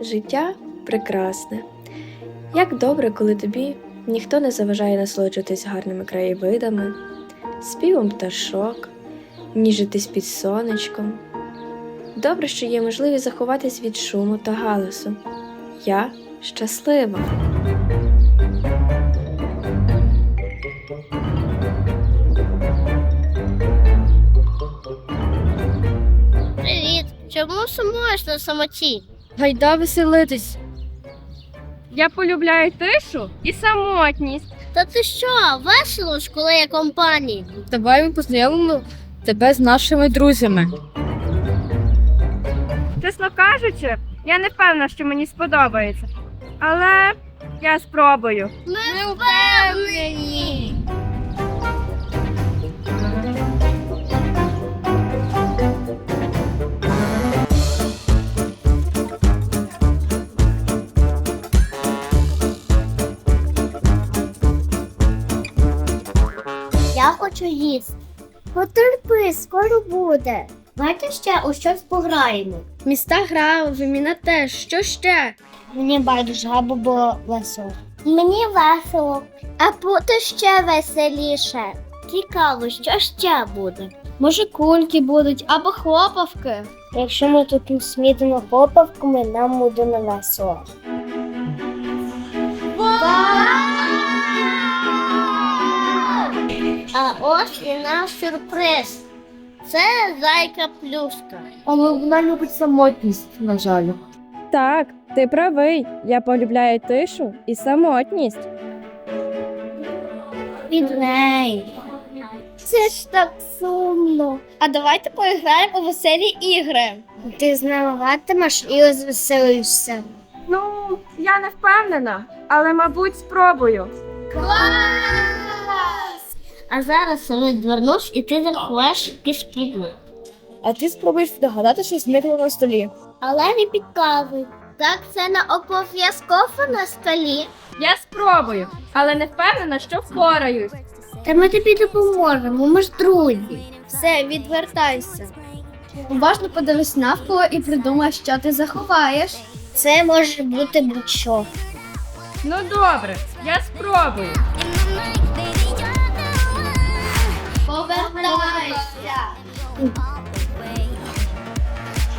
Життя прекрасне. Як добре, коли тобі ніхто не заважає насолоджуватись гарними краєвидами, співом пташок, ніжитись під сонечком. Добре, що є можливість заховатись від шуму та галасу. Я щаслива. Привіт! Чому сумуєш на самоті? Гайда веселитись. Я полюбляю тишу і самотність. Та ти що, весело ж, коли є компанії? Давай ми познайомимо тебе з нашими друзями. Чесно кажучи, я не певна, що мені сподобається. Але я спробую. Ми впевнені! Їсти. Потерпи, скоро буде. Давайте ще у щось пограємо. Міста гра, виміна теж. Що ще? Мені байдуже, або було весело. Мені весело. А буде ще веселіше. Цікаво, що ще буде. Може, кульки будуть або хлопавки. Якщо ми тут смітимо хлопавками, нам буде не весело. А ось і наш сюрприз. Це зайка плюшка. Але вона любить самотність, на жаль. Так, ти правий. Я полюбляю тишу і самотність. Від неї. Це ж так сумно. А давайте поіграємо у веселі ігри. Ти знаватимеш і розвеселишся. Ну, я не впевнена, але мабуть спробую. А зараз я відвернусь і ти заховаєш кишкідну. А ти спробуєш догадати щось зникло на столі. Але не підказуй. Так це не обов'язково на столі. Я спробую, але не впевнена, що впораюсь. Та ми тобі допоможемо, ми ж друзі. Все, відвертайся. Уважно подивись навколо і придумай, що ти заховаєш. Це може бути будь-що. Ну добре, я спробую. Повертайся.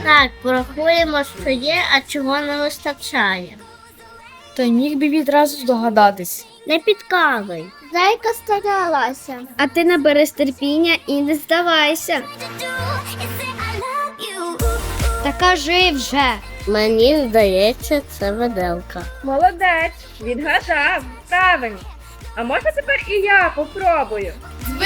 Так, порахуємо, що є, а чого не вистачає. Та міг би відразу здогадатись. Не підказуй. Зайка старалася. А ти набереш терпіння і не здавайся. Та кажи вже. Мені здається, це виделка. Молодець, відгадав. Правильно. А можна тепер і я попробую?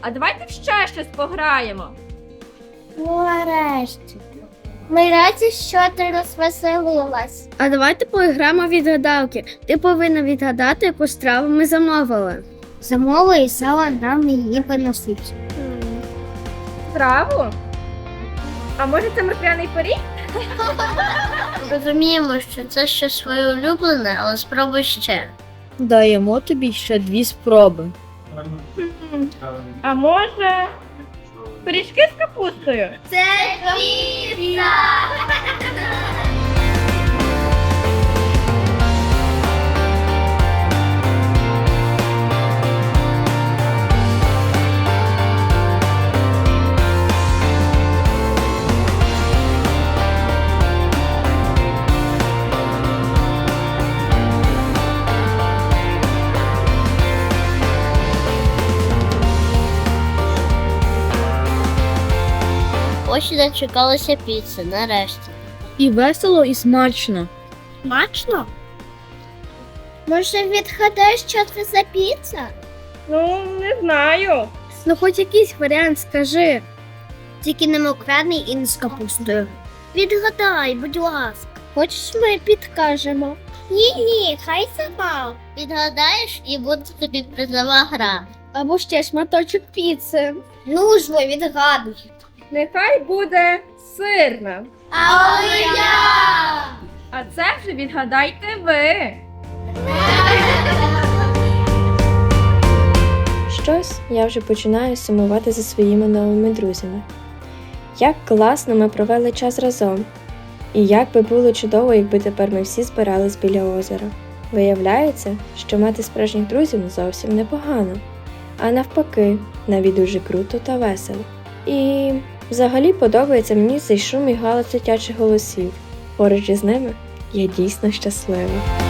А давайте ще щось пограємо. Ну, нарешті. Ми раді, що ти розвеселилась. А давайте поіграємо в відгадалки. Ти повинна відгадати, яку страву ми замовили. Замови і сало нам її виносить. Страву? А може це морквяний пиріг? Розуміємо, що це щось своє улюблене, але спробуй ще. Даємо тобі ще дві спроби. А може. Пиріжки з капустою? Це піца! Ось і дочекалася піци, нарешті. І весело, і смачно. Смачно? Може, відгадаєш, що це за піца? Ну, не знаю. Ну, хоч якийсь варіант скажи. Тільки не мокрений і не з капустою. Відгадай, будь ласка. Хочеш, ми підкажемо? Ні, ні, хай сама. Відгадаєш і буде тобі призова гра. Або ще шматочок піци. Ну ж ви відгадуй. Нехай буде сирна. А! А це вже відгадайте ви. Щось я вже починаю сумувати за своїми новими друзями. Як класно ми провели час разом. І як би було чудово, якби тепер ми всі збирались біля озера. Виявляється, що мати справжніх друзів зовсім непогано, а навпаки, навіть дуже круто та весело. І взагалі подобається мені цей шум і галас дитячих голосів. Поруч із ними я дійсно щаслива.